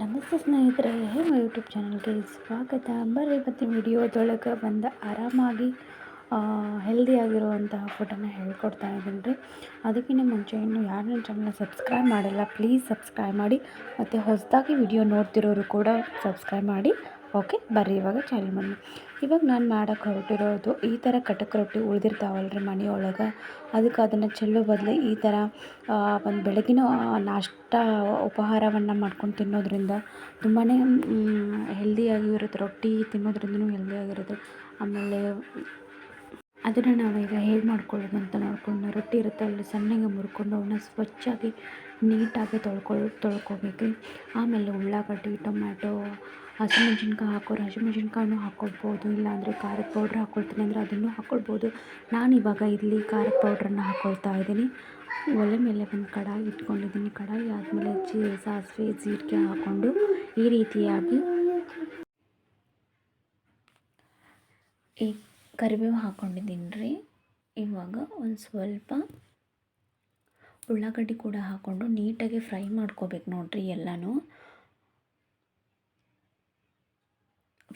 ನಮಸ್ತೆ ಸ್ನೇಹಿತರೆ, ನಮ್ಮ ಯೂಟ್ಯೂಬ್ ಚಾನಲ್ಗೆ ಸ್ವಾಗತ. ಬರ್ರಿ ಇವತ್ತಿನ ವಿಡಿಯೋದೊಳಗೆ ಬಂದು ಆರಾಮಾಗಿ ಹೆಲ್ದಿಯಾಗಿರುವಂತಹ ಫುಡನ್ನು ಹೇಳ್ಕೊಡ್ತಾ ಇದ್ದೀನಿ. ರೀ ಅದಕ್ಕಿಂತ ಮುಂಚೆ ಇನ್ನು ಯಾರು ನನ್ನ ಚಾನಲ್ನ ಸಬ್ಸ್ಕ್ರೈಬ್ ಮಾಡಿಲ್ಲ ಪ್ಲೀಸ್ ಸಬ್ಸ್ಕ್ರೈಬ್ ಮಾಡಿ. ಮತ್ತು ಹೊಸದಾಗಿ ವಿಡಿಯೋ ನೋಡ್ತಿರೋರು ಕೂಡ ಸಬ್ಸ್ಕ್ರೈಬ್ ಮಾಡಿ. ಓಕೆ, ಬರ್ರಿ ಇವಾಗ ಚಾಲು ಮಾಡಿ ಇವಾಗ ನಾನು ಮಾಡೋಕ್ಕೆ ಹೊರಟಿರೋದು ಈ ಥರ ಕಟಕ್ ರೊಟ್ಟಿ ಉಳಿದಿರ್ತಾವಲ್ಲ ರೀ ಮನೆಯೊಳಗೆ. ಅದಕ್ಕೆ ಅದನ್ನು ಚೆಲ್ಲೋ ಬದಲು ಈ ಥರ ಒಂದು ಬೆಳಗಿನ ನಾಷ್ಟ ಉಪಹಾರವನ್ನು ಮಾಡ್ಕೊಂಡು ತಿನ್ನೋದ್ರಿಂದ ತುಂಬಾ ಹೆಲ್ದಿಯಾಗಿರುತ್ತೆ ರೊಟ್ಟಿ ತಿನ್ನೋದ್ರಿಂದನೂ ಹೆಲ್ದಿಯಾಗಿರುತ್ತೆ ಆಮೇಲೆ ಅದನ್ನು ನಾವೀಗ ಹೇಗೆ ಮಾಡ್ಕೊಳ್ಳೋದು ಅಂತ ನೋಡ್ಕೊಂಡು ರೊಟ್ಟಿ ಇರುತ್ತೆ ಅಲ್ಲಿ ಸಣ್ಣಗೆ ಮುರ್ಕೊಂಡು ಅವನ್ನ ಸ್ವಚ್ಛಾಗಿ ನೀಟಾಗಿ ತೊಳ್ಕೊಳ್ಳೋ ತೊಳ್ಕೊಬೇಕು. ಆಮೇಲೆ ಉಳ್ಳಾಗಡ್ಡಿ, ಟೊಮ್ಯಾಟೊ ಹಸಿಮೆಣ್ಸಿನ್ಕಾಯಿ ಹಾಕೋರು ಹಸಿಮೆಣ್ಸಿನ್ಕಾಯಿನೂ ಹಾಕ್ಕೊಳ್ಬೋದು ಇಲ್ಲಾಂದರೆ ಖಾರದ ಪೌಡ್ರ್ ಹಾಕ್ಕೊಳ್ತೀನಿ ಅಂದರೆ ಅದನ್ನು ಹಾಕ್ಕೊಳ್ಬೋದು ನಾನು ಇವಾಗ ಇಲ್ಲಿ ಖಾರದ ಪೌಡ್ರನ್ನ ಹಾಕ್ಕೊಳ್ತಾ ಇದ್ದೀನಿ. ಒಲೆ ಮೇಲೆ ಒಂದು ಕಡಾಯಿ ಇಟ್ಕೊಂಡಿದ್ದೀನಿ. ಕಡಾಯಿ ಆದಮೇಲೆ ಜೀ, ಸಾಸಿವೆ, ಜೀರಿಗೆ ಹಾಕ್ಕೊಂಡು ಈ ರೀತಿಯಾಗಿ ಈ ಕರಿಬೇವು ಹಾಕ್ಕೊಂಡಿದ್ದೀನಿ ರೀ ಇವಾಗ ಒಂದು ಸ್ವಲ್ಪ ಉಳ್ಳಾಗಡ್ಡಿ ಕೂಡ ಹಾಕ್ಕೊಂಡು ನೀಟಾಗಿ ಫ್ರೈ ಮಾಡ್ಕೋಬೇಕು ನೋಡಿರಿ ಎಲ್ಲನೂ.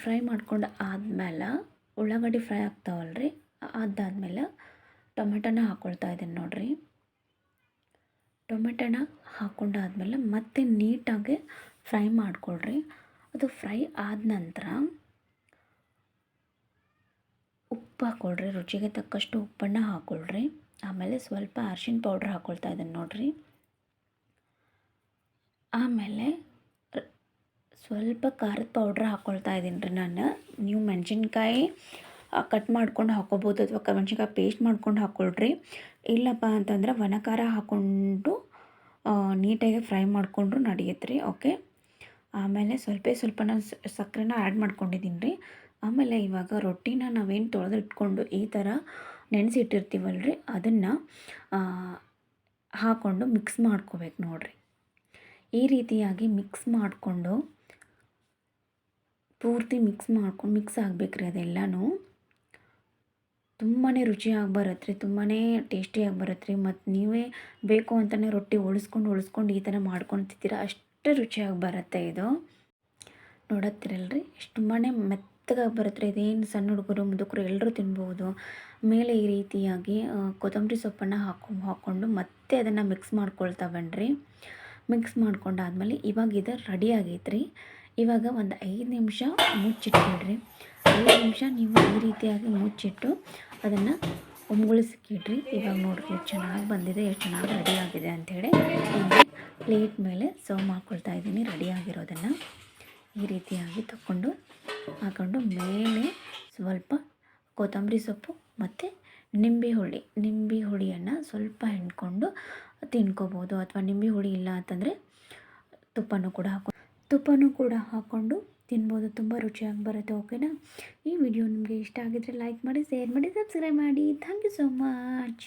ಫ್ರೈ ಮಾಡ್ಕೊಂಡು ಆದ್ಮೇಲೆ ಉಳ್ಳಾಗಡ್ಡಿ ಫ್ರೈ ಆಗ್ತಾವಲ್ಲ ರೀ ಅದಾದ್ಮೇಲೆ ಟೊಮೆಟೊನ ಹಾಕ್ಕೊಳ್ತಾ ಇದ್ದೀನಿ ನೋಡಿರಿ. ಟೊಮೆಟೊನ ಹಾಕ್ಕೊಂಡಾದ್ಮೇಲೆ ಮತ್ತೆ ನೀಟಾಗಿ ಫ್ರೈ ಮಾಡಿಕೊಳ್ರಿ. ಅದು ಫ್ರೈ ಆದ ನಂತರ ಉಪ್ಪು ಹಾಕ್ಕೊಳ್ರಿ ರುಚಿಗೆ ತಕ್ಕಷ್ಟು ಉಪ್ಪನ್ನು ಹಾಕ್ಕೊಳ್ರಿ ಆಮೇಲೆ ಸ್ವಲ್ಪ ಅರ್ಶಿನ ಪೌಡ್ರ್ ಹಾಕ್ಕೊಳ್ತಾ ಇದ್ದೀನಿ ನೋಡಿರಿ. ಆಮೇಲೆ ಸ್ವಲ್ಪ ಖಾರದ ಪೌಡ್ರ್ ಹಾಕ್ಕೊಳ್ತಾ ಇದ್ದೀನಿ ರೀ ನಾನು. ನೀವು ಮೆಣಸಿನ್ಕಾಯಿ ಕಟ್ ಮಾಡ್ಕೊಂಡು ಹಾಕ್ಕೋಬೋದು ಅಥವಾ ಮೆಣಸಿನ್ಕಾಯಿ ಪೇಸ್ಟ್ ಮಾಡ್ಕೊಂಡು ಹಾಕ್ಕೊಳ್ರಿ ಇಲ್ಲಪ್ಪ ಅಂತಂದ್ರೆ ಒಣ ಖಾರ ಹಾಕ್ಕೊಂಡು ನೀಟಾಗಿ ಫ್ರೈ ಮಾಡಿಕೊಂಡ್ರು ನಡೆಯುತ್ತೆ ರೀ, ಓಕೆ? ಆಮೇಲೆ ಸ್ವಲ್ಪ ಸ್ವಲ್ಪ ನಾನು ಸಕ್ಕರೆನ ಆ್ಯಡ್ ಮಾಡ್ಕೊಂಡಿದ್ದೀನಿ ರೀ. ಆಮೇಲೆ ಇವಾಗ ರೊಟ್ಟಿನ ನಾವೇನು ತೊಳೆದು ಇಟ್ಕೊಂಡು ಈ ಥರ ನೆನೆಸಿಟ್ಟಿರ್ತೀವಲ್ಲ ರೀ, ಅದನ್ನು ಹಾಕ್ಕೊಂಡು ಮಿಕ್ಸ್ ಮಾಡ್ಕೋಬೇಕು ನೋಡಿರಿ. ಈ ರೀತಿಯಾಗಿ ಮಿಕ್ಸ್ ಮಾಡಿಕೊಂಡು ಪೂರ್ತಿ ಮಿಕ್ಸ್ ಮಾಡ್ಕೊಂಡು ಮಿಕ್ಸ್ ಆಗಬೇಕ್ರಿ ಅದೆಲ್ಲನೂ. ತುಂಬಾ ರುಚಿಯಾಗಿ ಬರುತ್ತೆ ತುಂಬಾ ಟೇಸ್ಟಿಯಾಗಿ ಬರುತ್ತೆ ರೀ ಮತ್ತು ನೀವೇ ಬೇಕು ಅಂತಲೇ ರೊಟ್ಟಿ ಉಳಿಸ್ಕೊಂಡು ಉಳಿಸ್ಕೊಂಡು ಈ ಥರ ಮಾಡ್ಕೊಂಡು ತಿಂತೀರ ಅಷ್ಟು ರುಚಿಯಾಗಿ ಬರುತ್ತೆ ಇದು. ನೋಡತ್ತಿರಲ್ರಿ, ಎಷ್ಟು ತುಂಬಾ ಮೆತ್ತಗಾಗಿ ಬರುತ್ತೆ ರೀ ಇದೇನು ಸಣ್ಣ ಹುಡುಗರು, ಮುದುಕರು ಎಲ್ಲರೂ ತಿನ್ಬೋದು. ಮೇಲೆ ಈ ರೀತಿಯಾಗಿ ಕೊತ್ತಂಬರಿ ಸೊಪ್ಪನ್ನು ಹಾಕೊ ಹಾಕ್ಕೊಂಡು ಮತ್ತೆ ಅದನ್ನು ಮಿಕ್ಸ್ ಮಾಡ್ಕೊಳ್ತಾ ಬನ್ನಿರಿ ಮಿಕ್ಸ್ ಮಾಡ್ಕೊಂಡಾದ್ಮೇಲೆ ಇವಾಗ ಇದು ರೆಡಿ ಆಗೈತೆ ರೀ ಇವಾಗ ಒಂದು ಐದು ನಿಮಿಷ ಮುಚ್ಚಿಟ್ಬಿಡ್ರಿ ಐದು ನಿಮಿಷ ನೀವು ಈ ರೀತಿಯಾಗಿ ಮುಚ್ಚಿಟ್ಟು ಅದನ್ನು ಒಮ್ಗೊಳಿಸಿಕ್ಕಿಡ್ರಿ ಇವಾಗ ನೋಡ್ರಿ ಎಷ್ಟು ಚೆನ್ನಾಗಿ ಬಂದಿದೆ, ಎಷ್ಟು ಚೆನ್ನಾಗಿ ರೆಡಿ ಆಗಿದೆ ಅಂಥೇಳಿ ಒಂದು ಪ್ಲೇಟ್ ಮೇಲೆ ಸರ್ವ್ ಮಾಡ್ಕೊಳ್ತಾ ಇದ್ದೀನಿ ರೆಡಿ ಆಗಿರೋದನ್ನು. ಈ ರೀತಿಯಾಗಿ ತಗೊಂಡು ಹಾಕೊಂಡು ಮೇಲೆ ಸ್ವಲ್ಪ ಕೊತ್ತಂಬರಿ ಸೊಪ್ಪು ಮತ್ತು ನಿಂಬೆ ಹುಳಿ. ನಿಂಬೆ ಹುಳಿಯನ್ನು ಸ್ವಲ್ಪ ಹಿಂಡ್ಕೊಂಡು ತಿನ್ಕೋಬೋದು. ಅಥವಾ ನಿಂಬೆ ಹುಳಿ ಇಲ್ಲ ಅಂತಂದರೆ ತುಪ್ಪನೂ ಕೂಡ ಹಾಕೊ ತುಪ್ಪನೂ ಕೂಡ ಹಾಕ್ಕೊಂಡು ತಿನ್ಬೋದು. ತುಂಬ ರುಚಿಯಾಗಿ ಬರುತ್ತೆ ಓಕೆನಾ ಈ ವಿಡಿಯೋ ನಿಮಗೆ ಇಷ್ಟ ಆಗಿದ್ದರೆ ಲೈಕ್ ಮಾಡಿ ಶೇರ್ ಮಾಡಿ ಸಬ್ಸ್ಕ್ರೈಬ್ ಮಾಡಿ. Thank you so much